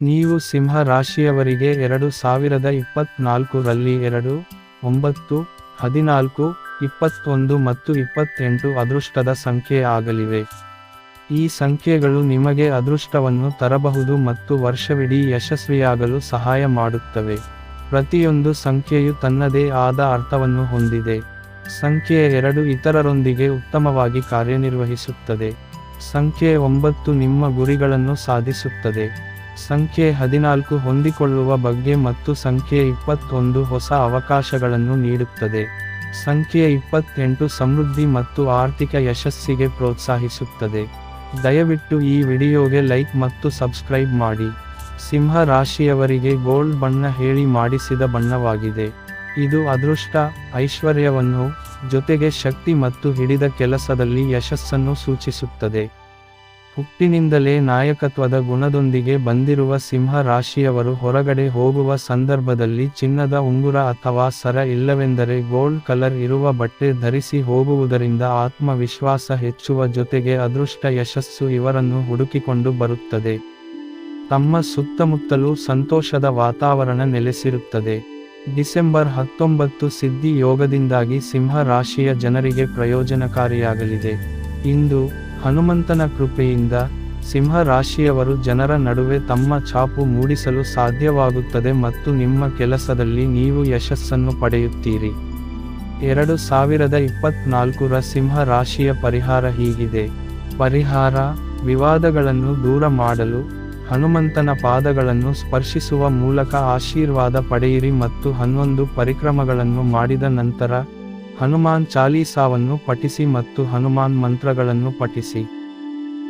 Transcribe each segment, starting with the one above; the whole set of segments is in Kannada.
ನೀವು ಸಿಂಹ ರಾಶಿಯವರಿಗೆ ಎರಡು ಸಾವಿರದ ಇಪ್ಪತ್ನಾಲ್ಕು ರಲ್ಲಿ ಎರಡು, ಒಂಬತ್ತು, ಹದಿನಾಲ್ಕು, ಇಪ್ಪತ್ತೊಂದು ಮತ್ತು ಇಪ್ಪತ್ತೆಂಟು ಅದೃಷ್ಟದ ಸಂಖ್ಯೆ ಆಗಲಿವೆ. ಈ ಸಂಖ್ಯೆಗಳು ನಿಮಗೆ ಅದೃಷ್ಟವನ್ನು ತರಬಹುದು ಮತ್ತು ವರ್ಷವಿಡೀ ಯಶಸ್ವಿಯಾಗಲು ಸಹಾಯ ಮಾಡುತ್ತವೆ. ಪ್ರತಿಯೊಂದು ಸಂಖ್ಯೆಯು ತನ್ನದೇ ಆದ ಅರ್ಥವನ್ನು ಹೊಂದಿದೆ. ಸಂಖ್ಯೆ ಎರಡು ಇತರರೊಂದಿಗೆ ಉತ್ತಮವಾಗಿ ಕಾರ್ಯನಿರ್ವಹಿಸುತ್ತದೆ. ಸಂಖ್ಯೆ ಒಂಬತ್ತು ನಿಮ್ಮ ಗುರಿಗಳನ್ನು ಸಾಧಿಸುತ್ತದೆ. ಸಂಖ್ಯೆ ಹದಿನಾಲ್ಕು ಹೊಂದಿಕೊಳ್ಳುವ ಬಗ್ಗೆ ಮತ್ತು ಸಂಖ್ಯೆ ಇಪ್ಪತ್ತೊಂದು ಹೊಸ ಅವಕಾಶಗಳನ್ನು ನೀಡುತ್ತದೆ. ಸಂಖ್ಯೆ ಇಪ್ಪತ್ತೆಂಟು ಸಮೃದ್ಧಿ ಮತ್ತು ಆರ್ಥಿಕ ಯಶಸ್ಸಿಗೆ ಪ್ರೋತ್ಸಾಹಿಸುತ್ತದೆ. ದಯವಿಟ್ಟು ಈ ವಿಡಿಯೋಗೆ ಲೈಕ್ ಮತ್ತು ಸಬ್ಸ್ಕ್ರೈಬ್ ಮಾಡಿ. ಸಿಂಹ ರಾಶಿಯವರಿಗೆ ಗೋಲ್ಡ್ ಬಣ್ಣ ಹೇಳಿ ಮಾಡಿಸಿದ ಬಣ್ಣವಾಗಿದೆ. ಇದು ಅದೃಷ್ಟ, ಐಶ್ವರ್ಯವನ್ನು, ಜೊತೆಗೆ ಶಕ್ತಿ ಮತ್ತು ಹಿಡಿದ ಕೆಲಸದಲ್ಲಿ ಯಶಸ್ಸನ್ನು ಸೂಚಿಸುತ್ತದೆ. ಹುಟ್ಟಿನಿಂದಲೇ ನಾಯಕತ್ವದ ಗುಣದೊಂದಿಗೆ ಬಂದಿರುವ ಸಿಂಹ ರಾಶಿಯವರು ಹೊರಗಡೆ ಹೋಗುವ ಸಂದರ್ಭದಲ್ಲಿ ಚಿನ್ನದ ಉಂಗುರ ಅಥವಾ ಸರ ಇಲ್ಲವೆಂದರೆ ಗೋಲ್ಡ್ ಕಲರ್ ಇರುವ ಬಟ್ಟೆ ಧರಿಸಿ ಹೋಗುವುದರಿಂದ ಆತ್ಮವಿಶ್ವಾಸ ಹೆಚ್ಚುವ ಜೊತೆಗೆ ಅದೃಷ್ಟ ಯಶಸ್ಸು ಇವರನ್ನು ಹುಡುಕಿಕೊಂಡು ಬರುತ್ತದೆ. ತಮ್ಮ ಸುತ್ತಮುತ್ತಲೂ ಸಂತೋಷದ ವಾತಾವರಣ ನೆಲೆಸಿರುತ್ತದೆ. ಡಿಸೆಂಬರ್ ಹತ್ತೊಂಬತ್ತು ಸಿದ್ಧಿ ಯೋಗದಿಂದಾಗಿ ಸಿಂಹ ರಾಶಿಯ ಜನರಿಗೆ ಪ್ರಯೋಜನಕಾರಿಯಾಗಲಿದೆ. ಇಂದು ಹನುಮಂತನ ಕೃಪೆಯಿಂದ ಸಿಂಹ ರಾಶಿಯವರು ಜನರ ನಡುವೆ ತಮ್ಮ ಛಾಪು ಮೂಡಿಸಲು ಸಾಧ್ಯವಾಗುತ್ತದೆ ಮತ್ತು ನಿಮ್ಮ ಕೆಲಸದಲ್ಲಿ ನೀವು ಯಶಸ್ಸನ್ನು ಪಡೆಯುತ್ತೀರಿ. ಎರಡು ಸಾವಿರದ ಇಪ್ಪತ್ನಾಲ್ಕರ ಸಿಂಹ ರಾಶಿಯ ಪರಿಹಾರ ಹೀಗಿದೆ. ಪರಿಹಾರ, ವಿವಾದಗಳನ್ನು ದೂರ ಮಾಡಲು, ಹನುಮಂತನ ಪಾದಗಳನ್ನು ಸ್ಪರ್ಶಿಸುವ ಮೂಲಕ ಆಶೀರ್ವಾದ ಪಡೆಯಿರಿ ಮತ್ತು ಹನ್ನೊಂದು ಪರಿಕ್ರಮಗಳನ್ನು ಮಾಡಿದ ನಂತರ ಹನುಮಾನ್ ಚಾಲೀಸಾವನ್ನು ಪಠಿಸಿ ಮತ್ತು ಹನುಮಾನ್ ಮಂತ್ರಗಳನ್ನು ಪಠಿಸಿ.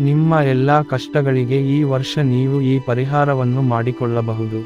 ನಿಮ್ಮ ಎಲ್ಲ ಕಷ್ಟಗಳಿಗೆ ಈ ವರ್ಷ ನೀವು ಈ ಪರಿಹಾರವನ್ನು ಮಾಡಿಕೊಳ್ಳಬಹುದು.